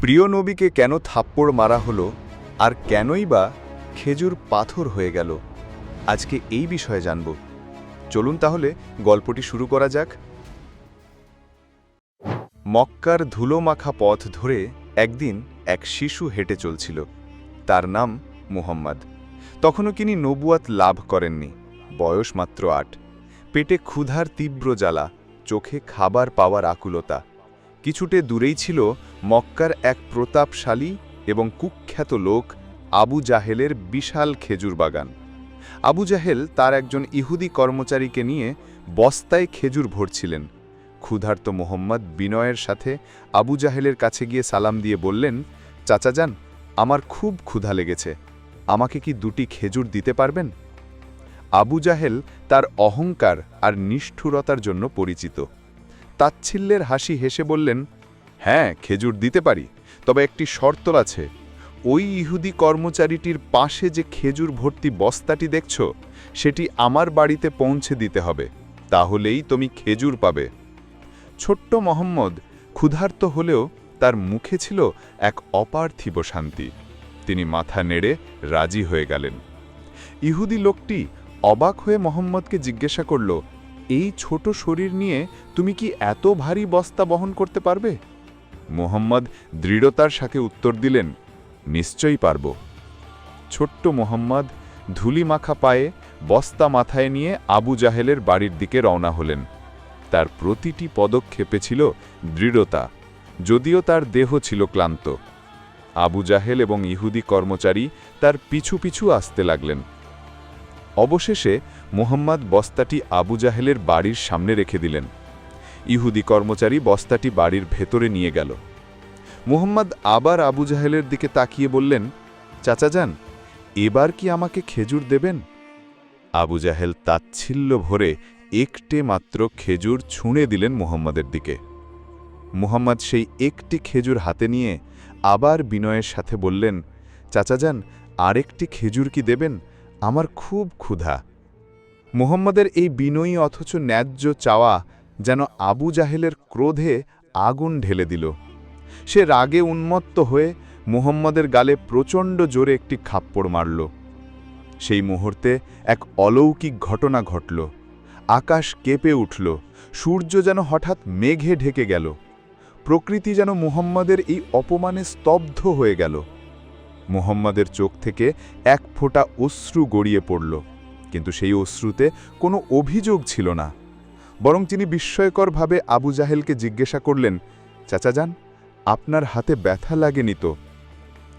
প্রিয় নবীকে কেন থাপ্পড় মারা হলো আর কেনই বা খেজুর পাথর হয়ে গেল? আজকে এই বিষয়ে জানব। চলুন তাহলে গল্পটি শুরু করা যাক। মক্কার ধুলোমাখা পথ ধরে একদিন এক শিশু হেঁটে চলছিল। তার নাম মুহাম্মদ। তখনও তিনি নবুয়াত লাভ করেননি। বয়স মাত্র আট। পেটে ক্ষুধার তীব্র জ্বালা, চোখে খাবার পাওয়ার আকুলতা। কিছুটে দূরেই ছিল মক্কার এক প্রতাপশালী এবং কুখ্যাত লোক আবু জাহেলের বিশাল খেজুর বাগান। আবু জাহেল তার একজন ইহুদি কর্মচারীকে নিয়ে বস্তায় খেজুর ভরছিলেন। ক্ষুধার্ত মোহাম্মদ বিনয়ের সাথে আবু জাহেলের কাছে গিয়ে সালাম দিয়ে বললেন, চাচা যান, আমার খুব ক্ষুধা লেগেছে। আমাকে কি দুটি খেজুর দিতে পারবেন? আবু জাহেল তার অহংকার আর নিষ্ঠুরতার জন্য পরিচিত। তাচ্ছিল্যের হাসি হেসে বললেন হ্যাঁ খেজুর দিতে পারি, তবে একটি শর্ত আছে। ওই ইহুদি কর্মচারীটির পাশে যে খেজুর ভর্তি বস্তাটি দেখছ, সেটি আমার বাড়িতে পৌঁছে দিতে হবে, তাহলেই তুমি খেজুর পাবে। ছোট্ট মোহাম্মদ ক্ষুধার্ত হলেও তার মুখে ছিল এক অপার্থিব শান্তি। তিনি মাথা নেড়ে রাজি হয়ে গেলেন। ইহুদি লোকটি অবাক হয়ে মোহাম্মদকে জিজ্ঞাসা করল, এই ছোট শরীর নিয়ে তুমি কি এত ভারী বস্তা বহন করতে পারবে? মোহাম্মদ দৃঢ়তার সাথে উত্তর দিলেন, নিশ্চয়ই পারব। ছোট্ট মোহাম্মদ ধুলি মাখা পায়ে বস্তা মাথায় নিয়ে আবু জাহেলের বাড়ির দিকে রওনা হলেন। তার প্রতিটি পদক্ষেপে ছিল দৃঢ়তা, যদিও তার দেহ ছিল ক্লান্ত। আবু জাহেল এবং ইহুদি কর্মচারী তার পিছু পিছু আসতে লাগলেন। অবশেষে মোহাম্মদ বস্তাটি আবু জাহেলের বাড়ির সামনে রেখে দিলেন। ইহুদি কর্মচারী বস্তাটি বাড়ির ভেতরে নিয়ে গেল। মুহম্মদ আবার আবু জাহেলের দিকে তাকিয়ে বললেন, চাচা যান, এবার কি আমাকে খেজুর দেবেন? আবু জাহেল তাচ্ছিল্য ভরে একটে মাত্র খেজুর ছুঁড়ে দিলেন মুহম্মদের দিকে। মুহাম্মদ সেই একটি খেজুর হাতে নিয়ে আবার বিনয়ের সাথে বললেন, চাচা যান, আরেকটি খেজুর কি দেবেন? আমার খুব ক্ষুধা। মুহম্মদের এই বিনয়ী অথচ ন্যায্য চাওয়া যেন আবু জাহেলের ক্রোধে আগুন ঢেলে দিল। সে রাগে উন্মত্ত হয়ে মুহম্মদের গালে প্রচণ্ড জোরে একটি খাপ্পড় মারল। সেই মুহূর্তে এক অলৌকিক ঘটনা ঘটল। আকাশ কেঁপে উঠল। সূর্য যেন হঠাৎ মেঘে ঢেকে গেল। প্রকৃতি যেন মুহম্মদের এই অপমানে স্তব্ধ হয়ে গেল। মুহম্মদের চোখ থেকে এক ফোঁটা অশ্রু গড়িয়ে পড়ল। কিন্তু সেই অশ্রুতে কোনো অভিযোগ ছিল না। বরং তিনি বিস্ময়করভাবে আবু জাহেলকে জিজ্ঞাসা করলেন, চাচা যান, আপনার হাতে ব্যথা লাগেনি তো?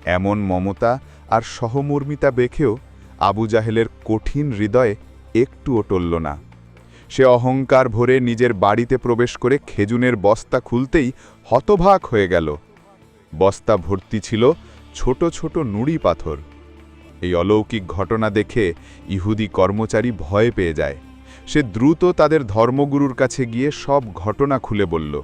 এমন মমতা আর সহমর্মিতা দেখেও আবু জাহেলের কঠিন হৃদয়ে একটুও টলল না। সে অহংকার ভরে নিজের বাড়িতে প্রবেশ করে খেজুনের বস্তা খুলতেই হতভাগ হয়ে গেল। বস্তা ভর্তি ছিল ছোট ছোট নুড়ি পাথর। এই অলৌকিক ঘটনা দেখে ইহুদি কর্মচারী ভয় পেয়ে যায়। সে দ্রুত তাদের ধর্মগুরুর কাছে গিয়ে সব ঘটনা খুলে বলল।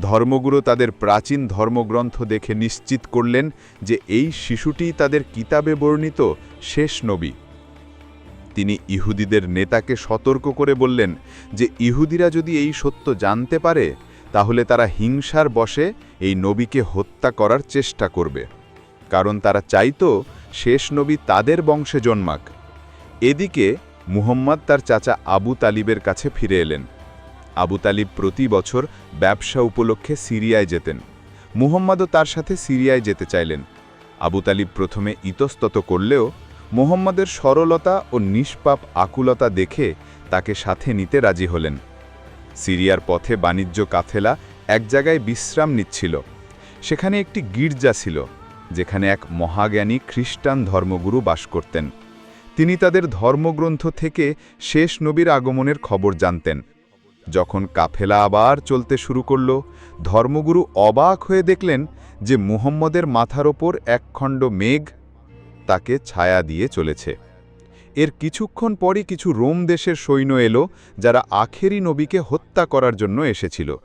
ধর্মগুরু তাদের প্রাচীন ধর্মগ্রন্থ দেখে নিশ্চিত করলেন যে এই শিশুটি তাদের কিতাবে বর্ণিত শেষ নবী। তিনি ইহুদিদের নেতাকে সতর্ক করে বললেন যে ইহুদিরা যদি এই সত্য জানতে পারে, তাহলে তারা হিংসার বশে এই নবীকে হত্যা করার চেষ্টা করবে। কারণ তারা চাইতো শেষ নবী তাদের বংশে জন্মাক। এদিকে মুহম্মদ তার চাচা আবু তালিবের কাছে ফিরে এলেন। আবু তালিব প্রতি বছর ব্যবসা উপলক্ষে সিরিয়ায় যেতেন। মুহম্মদও তার সাথে সিরিয়ায় যেতে চাইলেন। আবু তালিব প্রথমে ইতস্তত করলেও মোহাম্মদের সরলতা ও নিষ্পাপ আকুলতা দেখে তাকে সাথে নিতে রাজি হলেন। সিরিয়ার পথে বাণিজ্য কাফেলা এক জায়গায় বিশ্রাম নিচ্ছিল। সেখানে একটি গির্জা ছিল, যেখানে এক মহাজ্ঞানী খ্রিস্টান ধর্মগুরু বাস করতেন। তিনি তাদের ধর্মগ্রন্থ থেকে শেষ নবীর আগমনের খবর জানতেন। যখন কাফেলা আবার চলতে শুরু করল, ধর্মগুরু অবাক হয়ে দেখলেন যে মুহম্মদের মাথার ওপর একখণ্ড মেঘ তাকে ছায়া দিয়ে চলেছে। এর কিছুক্ষণ পরই কিছু রোম দেশের সৈন্য এলো, যারা আখেরি নবীকে হত্যা করার জন্য এসেছিল।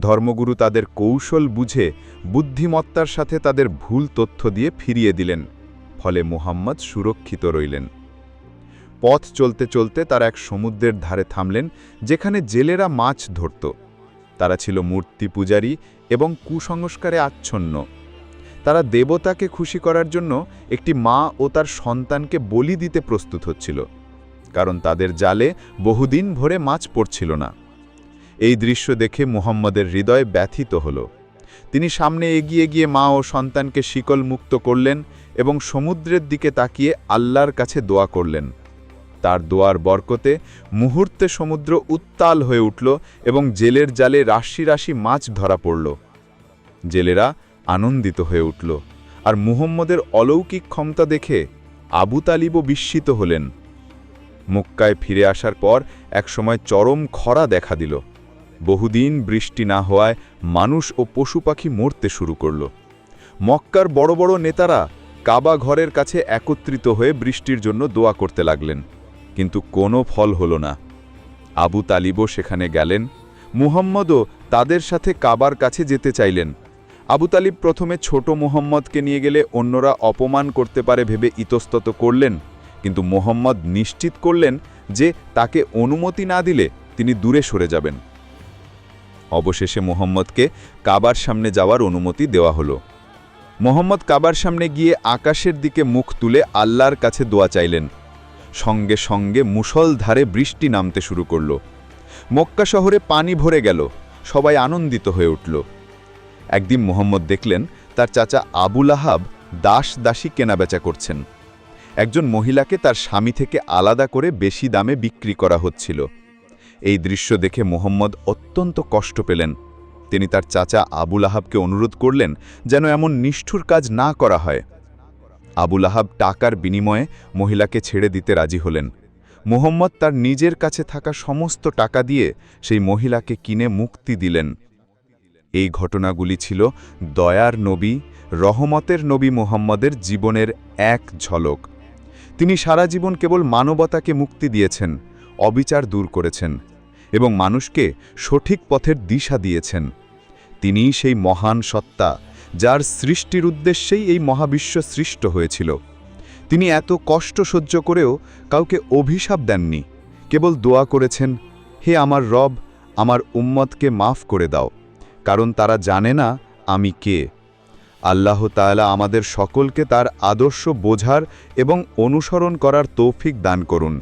ধর্মগুরু তাদের কৌশল বুঝে, বুদ্ধিমত্তার সাথে তাদের ভুল তথ্য দিয়ে ফিরিয়ে দিলেন। ফলে মুহাম্মদ সুরক্ষিত রইলেন। পথ চলতে চলতে তারা এক সমুদ্রের ধারে থামলেন, যেখানে জেলেরা মাছ ধরত। তারা ছিল মূর্তি পূজারী এবং কুসংস্কারে আচ্ছন্ন। তারা দেবতাকে খুশি করার জন্য একটি মা ও তার সন্তানকে বলি দিতে প্রস্তুত হচ্ছিল, কারণ তাদের জালে বহুদিন ভরে মাছ পড়ছিল না। এই দৃশ্য দেখে মুহাম্মদের হৃদয় ব্যথিত হল। তিনি সামনে এগিয়ে গিয়ে মা ও সন্তানকে শিকল মুক্ত করলেন এবং সমুদ্রের দিকে তাকিয়ে আল্লাহর কাছে দোয়া করলেন। তার দোয়ার বরকতে মুহূর্তে সমুদ্র উত্তাল হয়ে উঠল এবং জেলের জালে রাশি রাশি মাছ ধরা পড়ল। জেলেরা আনন্দিত হয়ে উঠল আর মুহম্মদের অলৌকিক ক্ষমতা দেখে আবু তালিবও বিস্মিত হলেন। মুক্কায় ফিরে আসার পর একসময় চরম খরা দেখা দিল। বহুদিন বৃষ্টি না হওয়ায় মানুষ ও পশু পাখি মরতে শুরু করল। মক্কার বড় বড় নেতারা কাবা ঘরের কাছে একত্রিত হয়ে বৃষ্টির জন্য দোয়া করতে লাগলেন, কিন্তু কোনো ফল হল না। আবু তালিবও সেখানে গেলেন। মুহাম্মদও তাদের সাথে কাবার কাছে যেতে চাইলেন। আবু তালিব প্রথমে ছোট মুহাম্মদকে নিয়ে গেলে অন্যরা অপমান করতে পারে ভেবে ইতস্তত করলেন, কিন্তু মোহাম্মদ নিশ্চিত করলেন যে তাকে অনুমতি না দিলে তিনি দূরে সরে যাবেন। অবশেষে মোহাম্মদকে কাবার সামনে যাওয়ার অনুমতি দেওয়া হলো। মোহাম্মদ কাবার সামনে গিয়ে আকাশের দিকে মুখ তুলে আল্লাহর কাছে দোয়া চাইলেন। সঙ্গে সঙ্গে মুষলধারে বৃষ্টি নামতে শুরু করল। মক্কা শহরে পানি ভরে গেল, সবাই আনন্দিত হয়ে উঠল। একদিন মোহাম্মদ দেখলেন তার চাচা আবুল আহাব দাস দাসী কেনাবেচা করছেন। একজন মহিলাকে তার স্বামী থেকে আলাদা করে বেশি দামে বিক্রি করা হচ্ছিল। এই দৃশ্য দেখে মোহাম্মদ অত্যন্ত কষ্ট পেলেন। তিনি তার চাচা আবুল আহাবকে অনুরোধ করলেন যেন এমন নিষ্ঠুর কাজ না করা হয়। আবুল আহাব টাকার বিনিময়ে মহিলাকে ছেড়ে দিতে রাজি হলেন। মোহাম্মদ তার নিজের কাছে থাকা সমস্ত টাকা দিয়ে সেই মহিলাকে কিনে মুক্তি দিলেন। এই ঘটনাগুলি ছিল দয়ার নবী, রহমতের নবী মোহাম্মদের জীবনের এক ঝলক। তিনি সারা জীবন কেবল মানবতাকে মুক্তি দিয়েছেন, অবিচার দূর করেছেন। এবং মানুষকে সঠিক পথের দিশা দিয়েছেন। তিনিই সেই মহান সত্তা, যার সৃষ্টির উদ্দেশ্যেই এই মহাবিশ্ব সৃষ্ট হয়েছিল। তিনি এত কষ্ট সহ্য করেও কাউকে অভিশাপ দেননি, কেবল দোয়া করেছেন, হে আমার রব, আমার উম্মতকে মাফ করে দাও, কারণ তারা জানে না আমি কে। আল্লাহ তাআলা আমাদের সকলকে তার আদর্শ বোঝার এবং অনুসরণ করার তৌফিক দান করুন।